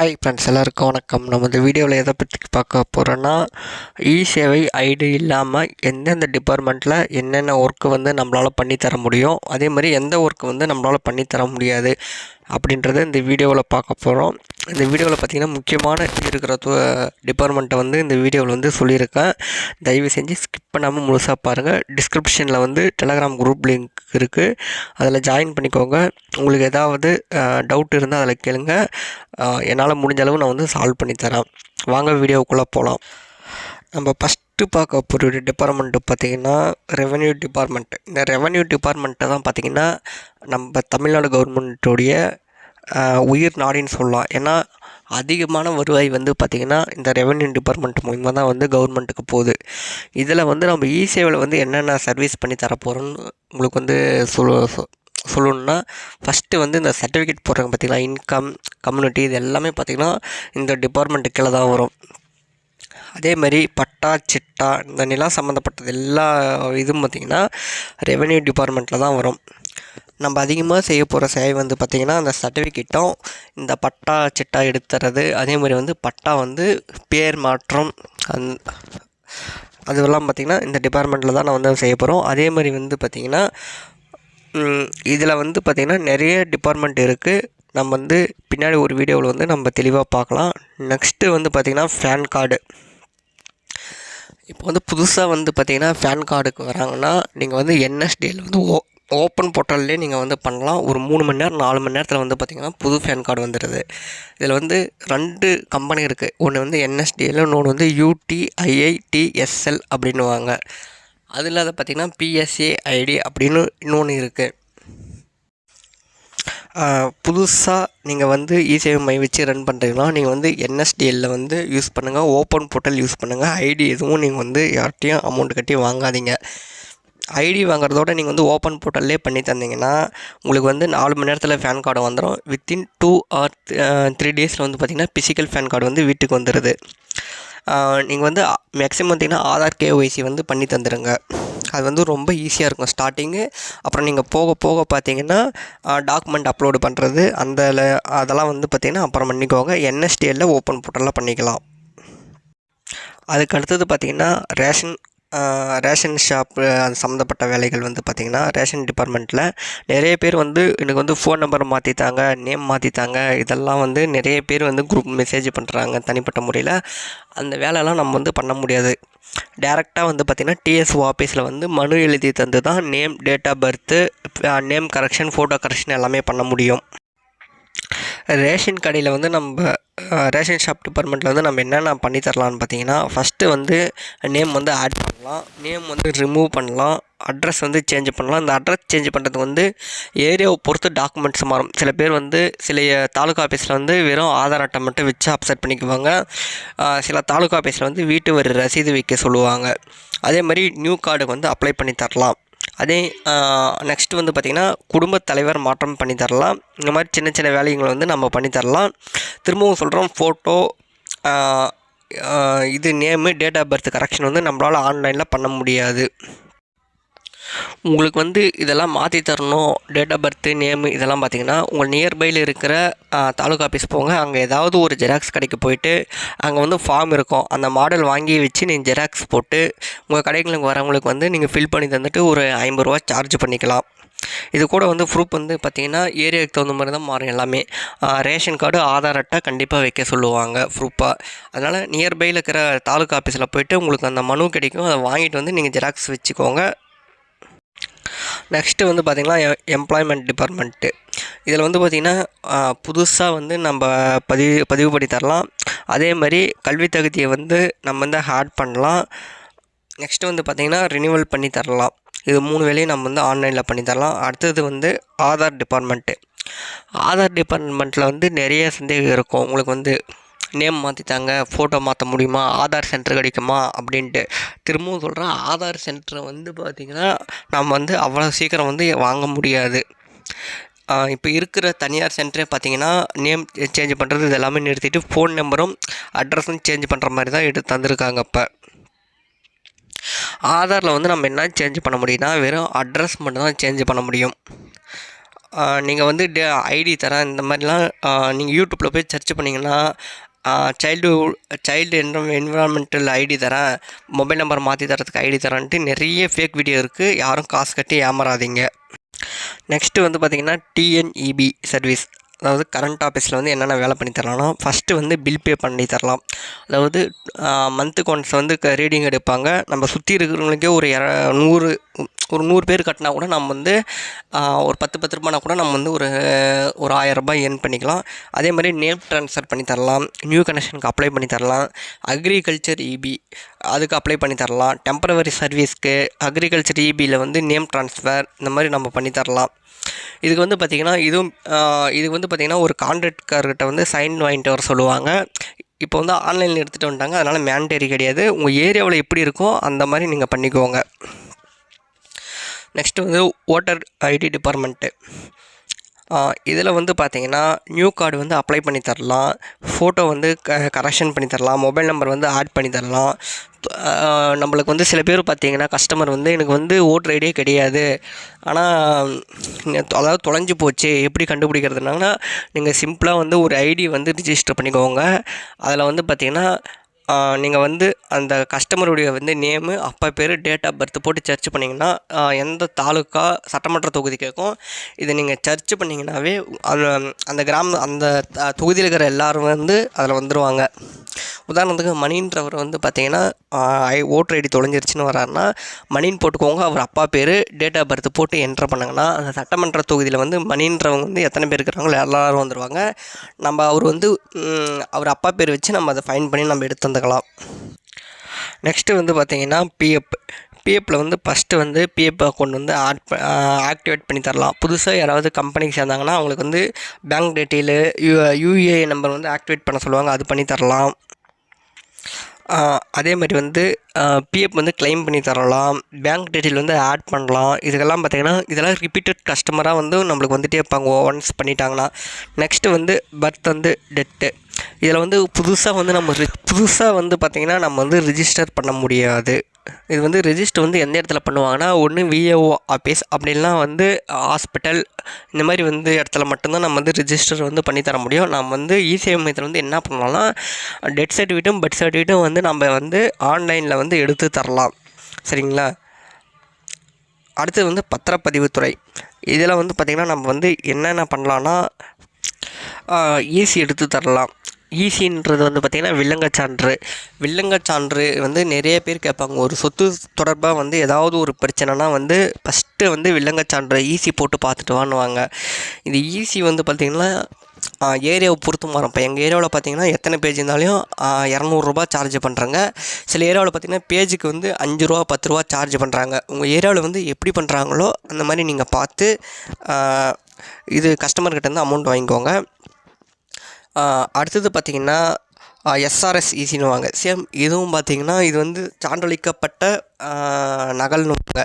Hi friends எல்லாருக்கும் வணக்கம். நம்ம இந்த வீடியோவில் எதை பற்றி பார்க்க போகிறோன்னா இ சேவை ஐடி இல்லாமல் எந்தெந்த டிபார்ட்மெண்ட்டில் என்னென்ன ஒர்க்கு வந்து நம்மளால் பண்ணித்தர முடியும்? அதே மாதிரி எந்த ஒர்க்கு வந்து நம்மளால் பண்ணித்தர முடியாது? அப்படின்றத இந்த வீடியோவில் பார்க்க போகிறோம் இந்த வீடியோவில் பார்த்திங்கன்னா முக்கியமான இருக்கிற டிபார்ட்மெண்ட்டை வந்து இந்த வீடியோவில் வந்து சொல்லியிருக்கேன். தயவு செஞ்சு ஸ்கிப் பண்ணாமல் முழுசாக பாருங்கள் டிஸ்கிரிப்ஷனில் வந்து டெலகிராம் குரூப் லிங்க் இருக்குது அதில் ஜாயின் பண்ணிக்கோங்க. உங்களுக்கு ஏதாவது டவுட் இருந்தால் அதில் கேளுங்க. என்னால் முடிஞ்ச அளவு நான் வந்து சால்வ் பண்ணி தரேன். வாங்க வீடியோவுக்குள்ளே போகலாம் நம்ம ஃபஸ்ட் நெக்ஸ்ட்டு பார்க்க போகிற டிபார்ட்மெண்ட்டு பார்த்திங்கன்னா ரெவென்யூ டிபார்ட்மெண்ட் இந்த ரெவென்யூ டிபார்ட்மெண்ட்டை தான் பார்த்திங்கன்னா நம்ம தமிழ்நாடு கவர்மெண்ட்டுடைய உயிர் நாடின்னு சொல்லலாம். ஏன்னா அதிகமான வருவாய் வந்து பார்த்திங்கன்னா இந்த ரெவென்யூ டிபார்ட்மெண்ட் மூலிமா தான் வந்து கவர்மெண்ட்டுக்கு போகுது. இதில் வந்து நம்ம இ சேவையில் வந்து என்னென்ன சர்வீஸ் பண்ணி தரப்போகிறோன்னு உங்களுக்கு வந்து சொல்ல சொல்லணும்னா சொல்லணுன்னா ஃபஸ்ட்டு வந்து இந்த சர்டிஃபிகேட் போடுறாங்க பார்த்திங்கன்னா இன்கம் கம்யூனிட்டி இது எல்லாமே பார்த்திங்கன்னா இந்த டிபார்ட்மெண்ட்டு கீழே தான் வரும். அதே மாதிரி பட்டா சிட்டா இந்த நிலம் சம்மந்தப்பட்டது எல்லா இதுவும் பார்த்திங்கன்னா ரெவென்யூ டிபார்ட்மெண்ட்டில் தான் வரும். நம்ம அதிகமாக செய்ய போகிற சேவை வந்து பார்த்திங்கன்னா அந்த சர்டிஃபிகேட்டும் இந்த பட்டா சிட்டா எடுத்துறது. அதே மாதிரி வந்து பட்டா வந்து பேர் மாற்றம். அந் அதுவெல்லாம் பார்த்திங்கன்னா இந்த டிபார்ட்மெண்ட்டில் தான் நான் வந்து செய்ய போகிறோம் அதே மாதிரி வந்து பார்த்திங்கன்னா இதில் வந்து பார்த்திங்கன்னா நிறைய டிபார்ட்மெண்ட் இருக்குது நம்ம வந்து பின்னாடி ஒரு வீடியோவில் வந்து நம்ம தெளிவாக பார்க்கலாம். நெக்ஸ்ட்டு வந்து பார்த்திங்கன்னா ஃபேன் கார்டு இப்போ வந்து புதுசாக வந்து பார்த்தீங்கன்னா ஃபேன் கார்டுக்கு வராங்கன்னா நீங்கள் வந்து என்எஸ்டிஎல் வந்து ஓ ஓப்பன் போர்ட்டல்லே நீங்கள் வந்து பண்ணலாம். ஒரு மூணு மணி நேரம் நாலு மணி நேரத்தில் வந்து பார்த்திங்கன்னா புது ஃபேன் கார்டு வந்துடுது இதில் வந்து ரெண்டு கம்பெனி இருக்குது ஒன்று வந்து என்எஸ்டிஎல் இன்னொன்று வந்து யூடிஐஐடிஎஸ்எல் அப்படின்னுவாங்க. அது இல்லாத பார்த்தீங்கன்னா பிஎஸ்ஏ ஐடி அப்படின்னு இன்னொன்று இருக்குது புதுசாக நீங்கள் வந்து இசேவை மை வச்சு ரன் பண்ணுறீங்கன்னா நீங்கள் வந்து என்எஸ்டிஎல்ல வந்து யூஸ் பண்ணுங்கள் ஓப்பன் போர்ட்டல் யூஸ் பண்ணுங்கள் ஐடி எதுவும் நீங்கள் வந்து யார்கிட்டையும் அமௌண்ட் கட்டி வாங்காதீங்க. ஐடி வாங்குறதோட நீங்கள் வந்து ஓப்பன் போர்ட்டல்லே பண்ணி தந்தீங்கன்னா உங்களுக்கு வந்து நாலு மணி நேரத்தில் ஃபேன் கார்டு வந்துடும் வித்தின் டூ ஆர் த்ரீ டேஸில் வந்து பார்த்திங்கன்னா ஃபிசிக்கல் ஃபேன் கார்டு வந்து வீட்டுக்கு வந்துடுது நீங்கள் வந்து மேக்ஸிமம் பார்த்திங்கன்னா ஆதார் கேஒய்சி வந்து பண்ணி தந்துடுங்க அது வந்து ரொம்ப ஈஸியாக இருக்கும். ஸ்டார்டிங்கு அப்புறம் நீங்கள் போக போக பார்த்தீங்கன்னா டாக்குமெண்ட் அப்லோடு பண்ணுறது அந்த அதெல்லாம் வந்து பார்த்திங்கன்னா அப்புறம் பண்ணிக்கோங்க. என்எஸ்டிஎல்ல ஓப்பன் போர்ட்டலாக பண்ணிக்கலாம். அதுக்கு அடுத்தது பார்த்திங்கன்னா ரேஷன் ரேஷன் ஷாப் அது சம்மந்தப்பட்ட வேலைகள் வந்து பார்த்திங்கன்னா ரேஷன் டிபார்ட்மெண்ட்டில் நிறைய பேர் வந்து எனக்கு வந்து ஃபோன் நம்பர் மாற்றித்தாங்க நேம் மாற்றித்தாங்க இதெல்லாம் வந்து நிறைய பேர் வந்து குரூப் மெசேஜ் பண்ணுறாங்க தனிப்பட்ட முறையில். அந்த வேலையெல்லாம் நம்ம வந்து பண்ண முடியாது. டேரெக்டாக வந்து பார்த்திங்கன்னா டிஎஸ்ஓ ஆஃபீஸில் வந்து மனு எழுதி தந்து தான் name date of birth name correction photo correction எல்லாமே பண்ண முடியும். ரேஷன் கடையில் வந்து நம்ம ரேஷன் ஷாப் டிபார்ட்மெண்ட்டில் வந்து நம்ம என்னென்ன பண்ணி தரலாம்னு பார்த்தீங்கன்னா ஃபஸ்ட்டு வந்து நேம் வந்து ஆட் பண்ணலாம். நேம் வந்து ரிமூவ் பண்ணலாம். அட்ரஸ் வந்து சேஞ்ச் பண்ணலாம். இந்த அட்ரஸ் சேஞ்ச் பண்ணுறதுக்கு வந்து ஏரியாவை பொறுத்து டாக்குமெண்ட்ஸ் மாறும். சில பேர் வந்து சில தாலுகா ஆஃபீஸில் வந்து வெறும் ஆதார் அட்டை மட்டும் வச்சு அப்செட் பண்ணிக்குவாங்க. சில தாலுகா ஆஃபீஸில் வந்து வீட்டு வரி ரசீது வைக்க சொல்லுவாங்க. அதே மாதிரி நியூ கார்டுக்கு வந்து அப்ளை பண்ணி தரலாம். அதே நெக்ஸ்ட் வந்து பார்த்திங்கன்னா குடும்பத் தலைவர் மாற்றம் பண்ணி தரலாம். இந்த மாதிரி சின்ன சின்ன வேலைகளை வந்து நம்ம பண்ணி தரலாம். திரும்பவும் சொல்கிறோம் ஃபோட்டோ இது name date of birth correction வந்து நம்மளால் ஆன்லைனில் பண்ண முடியாது. உங்களுக்கு வந்து இதெல்லாம் மாற்றி தரணும் டேட் ஆஃப் பர்த்து நேமு இதெல்லாம் பார்த்தீங்கன்னா உங்கள் நியர்பையில் இருக்கிற தாலுகா ஆஃபீஸ் போங்க. அங்கே ஏதாவது ஒரு ஜெராக்ஸ் கடைக்கு போயிட்டு அங்கே வந்து ஃபார்ம் இருக்கும். அந்த மாடல் வாங்கி வச்சு நீங்கள் ஜெராக்ஸ் போட்டு உங்கள் கடைகளுக்கு வரவங்களுக்கு வந்து நீங்கள் ஃபில் பண்ணி தந்துட்டு ஒரு ஐம்பது ரூபா சார்ஜ் பண்ணிக்கலாம். இது கூட வந்து ப்ரூஃப் வந்து பார்த்திங்கன்னா ஏரியாவுக்கு தகுந்த மாதிரி தான் மாறும் எல்லாமே. ரேஷன் கார்டு ஆதார் அட்டை கண்டிப்பாக வைக்க சொல்லுவாங்க ப்ரூஃபாக அதனால் நியர்பையில் இருக்கிற தாலுக்கா ஆஃபீஸில் போயிட்டு உங்களுக்கு அந்த மனு கிடைக்கும். அதை வாங்கிட்டு வந்து நீங்கள் ஜெராக்ஸ் வச்சுக்கோங்க. நெக்ஸ்ட்டு வந்து பார்த்திங்கன்னா எம்ப்ளாய்மெண்ட் டிபார்ட்மெண்ட்டு இதில் வந்து பார்த்திங்கன்னா புதுசாக வந்து நம்ம பதிவு பதிவு பண்ணி தரலாம். அதே மாதிரி கல்வி தகுதியை வந்து நம்ம வந்து ஆட் பண்ணலாம். நெக்ஸ்ட்டு வந்து பார்த்திங்கன்னா ரினியூவல் பண்ணி தரலாம். இது மூணு வேலையும் நம்ம வந்து ஆன்லைனில் பண்ணி தரலாம். அடுத்தது வந்து ஆதார் டிபார்ட்மெண்ட்டு ஆதார் டிபார்ட்மெண்ட்டில் வந்து நிறைய சந்தேகம் இருக்கும். உங்களுக்கு வந்து நேம் மாற்றித்தாங்க ஃபோட்டோ மாற்ற முடியுமா ஆதார் சென்டர் கிடைக்குமா அப்படின்ட்டு. திரும்பவும் சொல்கிறேன் ஆதார் சென்டரை வந்து பார்த்திங்கன்னா நம்ம வந்து அவ்வளோ சீக்கிரம் வந்து வாங்க முடியாது. இப்போ இருக்கிற தனியார் சென்டரே பார்த்தீங்கன்னா நேம் சேஞ்ச் பண்ணுறது இது எல்லாமே நிறுத்திட்டு ஃபோன் நம்பரும் அட்ரஸும் சேஞ்ச் பண்ணுற மாதிரி தான் எடுத்து தந்திருக்காங்க இப்போ. ஆதாரில் வந்து நம்ம என்ன சேஞ்ச் பண்ண முடியும்னா வெறும் அட்ரஸ் மட்டும் தான் சேஞ்ச் பண்ண முடியும். நீங்கள் வந்து டே ஐடி தரேன் இந்த மாதிரிலாம் நீங்கள் யூடியூப்பில் போய் சர்ச் பண்ணிங்கன்னா சைல்டு சைல்டு என்வ என்விரான்மெண்டல் ஐடி தரேன் மொபைல் நம்பர் மாற்றி தரத்துக்கு ஐடி தரேன்ட்டு நிறைய ஃபேக் வீடியோ இருக்குது யாரும் காசு கட்டி ஏமாறாதீங்க. நெக்ஸ்ட்டு வந்து பார்த்திங்கன்னா டிஎன்இபி சர்வீஸ் அதாவது கரண்ட் ஆஃபீஸில் வந்து என்னென்ன வேலை பண்ணி தரலாம்னா ஃபஸ்ட்டு வந்து பில் பே பண்ணி தரலாம். அதாவது மந்த்துக்கு ஒன்ஸ் வந்து ரீடிங் எடுப்பாங்க. நம்ம சுற்றி இருக்கிறவங்களுக்கே ஒரு இர நூறு ஒரு நூறு பேர் கட்டினா கூட நம்ம வந்து ஒரு பத்து பத்து ரூபானா கூட நம்ம வந்து ஒரு ஒரு ஆயரரூபா ஏர்ன் பண்ணிக்கலாம். அதே மாதிரி நேம் ட்ரான்ஸ்ஃபர் பண்ணி தரலாம் நியூ கனெக்ஷனுக்கு அப்ளை பண்ணி தரலாம் அக்ரிகல்ச்சர் இபி அதுக்கு அப்ளை பண்ணி தரலாம் டெம்பரவரி சர்வீஸ்க்கு அக்ரிகல்ச்சர் இபியில் வந்து நேம் ட்ரான்ஸ்ஃபர் இந்த மாதிரி நம்ம பண்ணி தரலாம். இதுக்கு வந்து பார்த்திங்கன்னா இதுவும் இதுக்கு வந்து பார்த்திங்கன்னா ஒரு கான்ட்ராக்டர்கிட்ட வந்து சைன் வாங்கிட்டு வர சொல்லுவாங்க. இப்போ வந்து ஆன்லைனில் எடுத்துகிட்டு வந்துட்டாங்க அதனால் மேண்டேரி கிடையாது. உங்கள் ஏரியாவில் எப்படி இருக்கோ அந்த மாதிரி நீங்கள் பண்ணிக்கோங்க. நெக்ஸ்ட்டு வந்து ஓட்டர் ஐடி டிபார்ட்மெண்ட்டு இதில் வந்து பார்த்தீங்கன்னா நியூ கார்டு வந்து அப்ளை பண்ணி தரலாம். ஃபோட்டோ வந்து க கரெக்ஷன் பண்ணி தரலாம். மொபைல் நம்பர் வந்து ஆட் பண்ணி தரலாம். நம்மளுக்கு வந்து சில பேர் பார்த்தீங்கன்னா கஸ்டமர் வந்து எனக்கு வந்து ஓட்டர் ஐடியே கிடையாது. ஆனால் அதாவது தொலைஞ்சு போச்சு. எப்படி கண்டுபிடிக்கிறதுனாங்கன்னா நீங்கள் சிம்பிளாக வந்து ஒரு ஐடி வந்து ரிஜிஸ்டர் பண்ணிக்கோங்க. அதில் வந்து பார்த்திங்கன்னா நீங்கள் வந்து அந்த கஸ்டமருடைய வந்து நேமு அப்பா பேர் டேட் ஆஃப் பர்த் போட்டு சர்ச் பண்ணிங்கன்னா எந்த தாலுக்கா சட்டமன்ற தொகுதி கேட்கும் இதை நீங்கள் சர்ச் பண்ணிங்கன்னாவே அந்த அந்த கிராம அந்த தொகுதியில் இருக்கிற எல்லோரும் வந்து அதில் வந்துடுவாங்க உதாரணத்துக்கு மணின்றவர் வந்து பார்த்தீங்கன்னா ஐ ஓட்டர் ஐடி தொலைஞ்சிருச்சுன்னு வராருன்னா மணின்னு போட்டுக்கோங்க அவர் அப்பா பேர் டேட் ஆஃப் பர்த் போட்டு என்ட்ரு பண்ணாங்கன்னா அந்த சட்டமன்ற தொகுதியில் வந்து மணின்றவங்க வந்து எத்தனை பேர் இருக்கிறாங்களோ எல்லோரும் வந்துடுவாங்க நம்ம அவர் வந்து அவர் அப்பா பேர் வச்சு நம்ம அதை ஃபைன் பண்ணி நம்ம எடுத்து வந்துக்கலாம் நெக்ஸ்ட்டு வந்து பார்த்திங்கன்னா பிஎஃப் பிஎஃப்பில் வந்து ஃபஸ்ட்டு வந்து பிஎஃப் அக்கௌண்ட் வந்து ஆட் ஆக்டிவேட் பண்ணி தரலாம். புதுசாக யாராவது கம்பெனிக்கு சேர்ந்தாங்கன்னா அவங்களுக்கு வந்து bank detail U UA number வந்து ஆக்டிவேட் பண்ண சொல்லுவாங்க அது பண்ணி தரலாம். அதே மாதிரி வந்து பிஎஃப் வந்து கிளைம் பண்ணி தரலாம். பேங்க் டீட்டெயில் வந்து ஆட் பண்ணலாம். இதுக்கெல்லாம் பார்த்திங்கன்னா இதெல்லாம் ரிப்பீட்டட் கஸ்டமராக வந்து நம்மளுக்கு வந்துகிட்டே இருப்பாங்க. ஒன்ஸ் பண்ணிட்டாங்கன்னா. நெக்ஸ்ட்டு வந்து பர்த் வந்து டெத்து இதில் வந்து புதுசாக வந்து நம்ம புதுசாக வந்து பார்த்திங்கன்னா நம்ம வந்து ரிஜிஸ்டர் பண்ண முடியாது. இது வந்து ரெஜிஸ்டர் வந்து எந்த இடத்துல பண்ணுவாங்கன்னா ஒன்று விஏஓ ஆஃபீஸ் அப்படின்லாம் வந்து ஹாஸ்பிட்டல் இந்த மாதிரி வந்து இடத்துல மட்டும்தான் நம்ம வந்து ரிஜிஸ்டர் வந்து பண்ணி தர முடியும். நம்ம வந்து இசேவை மையத்தில் வந்து என்ன பண்ணலாம்னா டெத் சர்டிஃபிகேட்டும் பர்த் சர்டிஃபிகேட்டும் வந்து நம்ம வந்து ஆன்லைனில் வந்து எடுத்து தரலாம். சரிங்களா? அடுத்தது வந்து பத்திரப்பதிவுத்துறை. இதில் வந்து பார்த்திங்கன்னா நம்ம வந்து என்னென்ன பண்ணலான்னா ஈஸி எடுத்து தரலாம். ஈசின்றது வந்து பார்த்திங்கன்னா வில்லங்கச் சான்று வில்லங்கச் சான்று வந்து நிறைய பேர் கேட்பாங்க. ஒரு சொத்து தொடர்பாக வந்து ஏதாவது ஒரு பிரச்சனைனா வந்து ஃபஸ்ட்டு வந்து வில்லங்கச் சான்று ஈசி போட்டு பார்த்துட்டு வாங்குவாங்க இது ஈசி வந்து பார்த்திங்கன்னா ஏரியாவை பொறுத்து மாறும். இப்போ எங்கள் ஏரியாவில் பார்த்தீங்கன்னா எத்தனை பேஜ் இருந்தாலும் இரநூறுபா சார்ஜ் பண்ணுறாங்க சில ஏரியாவில் பார்த்திங்கன்னா பேஜுக்கு வந்து அஞ்சு ரூபா பத்து ரூபா சார்ஜ் பண்ணுறாங்க உங்கள் ஏரியாவில் வந்து எப்படி பண்ணுறாங்களோ அந்த மாதிரி நீங்கள் பார்த்து இது கஸ்டமர்கிட்ட வந்து அமௌண்ட் வாங்கிக்கோங்க. அடுத்தது பார்த்திங்கன்னா எஸ்ஆர்எஸ் ஈசின்னுவாங்க சேம் இதுவும் பார்த்திங்கன்னா இது வந்து சான்றளிக்கப்பட்ட நகல்னுவாங்க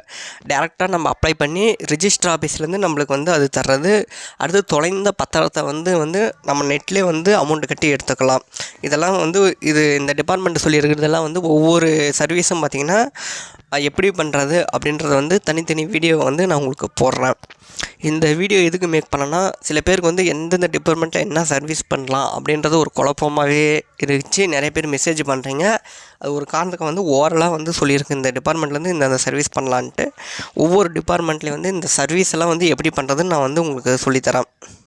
டேரெக்டாக நம்ம அப்ளை பண்ணி ரிஜிஸ்டர் ஆஃபீஸ்லேருந்து நம்மளுக்கு வந்து அது தர்றது அடுத்து தொலைந்த பத்திரத்தை வந்து வந்து நம்ம நெட்லேயே வந்து அமௌண்ட்டு கட்டி எடுத்துக்கலாம். இதெல்லாம் வந்து இது இந்த டிபார்ட்மெண்ட் சொல்லியிருக்கிறதெல்லாம் வந்து ஒவ்வொரு சர்வீஸும் பார்த்திங்கன்னா எப்படி பண்ணுறது அப்படின்றத வந்து தனித்தனி வீடியோ வந்து நான் உங்களுக்கு போடுறேன். இந்த வீடியோ எதுக்கு மேக் பண்ணேன்னா சில பேருக்கு வந்து எந்தெந்த டிபார்ட்மெண்ட்டில் என்ன சர்வீஸ் பண்ணலாம் அப்படின்றது ஒரு குழப்பமாகவே இருந்துச்சு. நிறைய பேர் மெசேஜ் பண்ணுறீங்க அது ஒரு காரணத்துக்கு வந்து ஓரலாக வந்து சொல்லியிருக்கு. இந்த டிபார்ட்மெண்ட்லேருந்து இந்த சர்வீஸ் பண்ணலான்ட்டு. ஒவ்வொரு டிபார்ட்மெண்ட்லேயும் வந்து இந்த சர்வீஸ் எல்லாம் வந்து எப்படி பண்ணுறதுன்னு நான் வந்து உங்களுக்கு சொல்லித்தரேன்.